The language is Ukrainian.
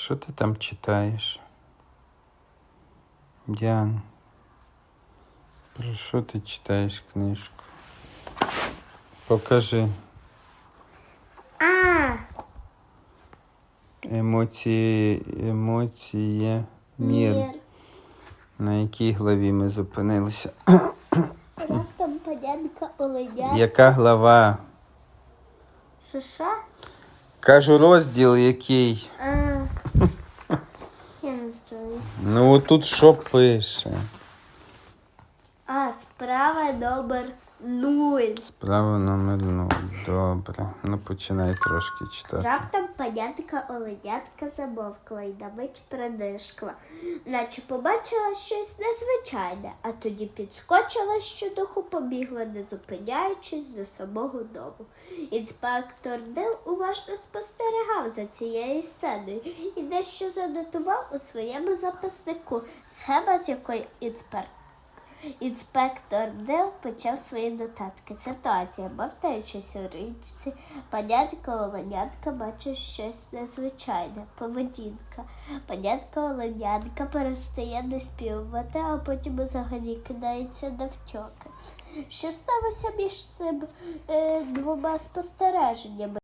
Що ти там читаєш? Діан. Про що ти читаєш книжку? Покажи. А, Емоції, емоції, мір. мір. На якій главі ми зупинилися? Раптом понятка оленя. Яка глава? Шиша? Кажу розділ який. А. Ну тут що пише? А, справа номер нуль. Справа номер 0. Добре. Ну починай трошки читати. Раптом понятка оленятка замовкла і на мить принишкла, наче побачила щось незвичайне, а тоді підскочила щодуху, побігла, не зупиняючись до самого дому. Інспектор Дил уважно спостерігав за цією сценою і дещо занотував у своєму записнику, схема з якої інспектор. Інспектор Дел почав свої нотатки. Ситуація, бавтаючись у річці, панятка оленятка бачить щось незвичайне. Поведінка. Панятка оленятка перестає наспівувати, а потім взагалі кидається навтьоки. Що сталося між цими е, двома спостереженнями?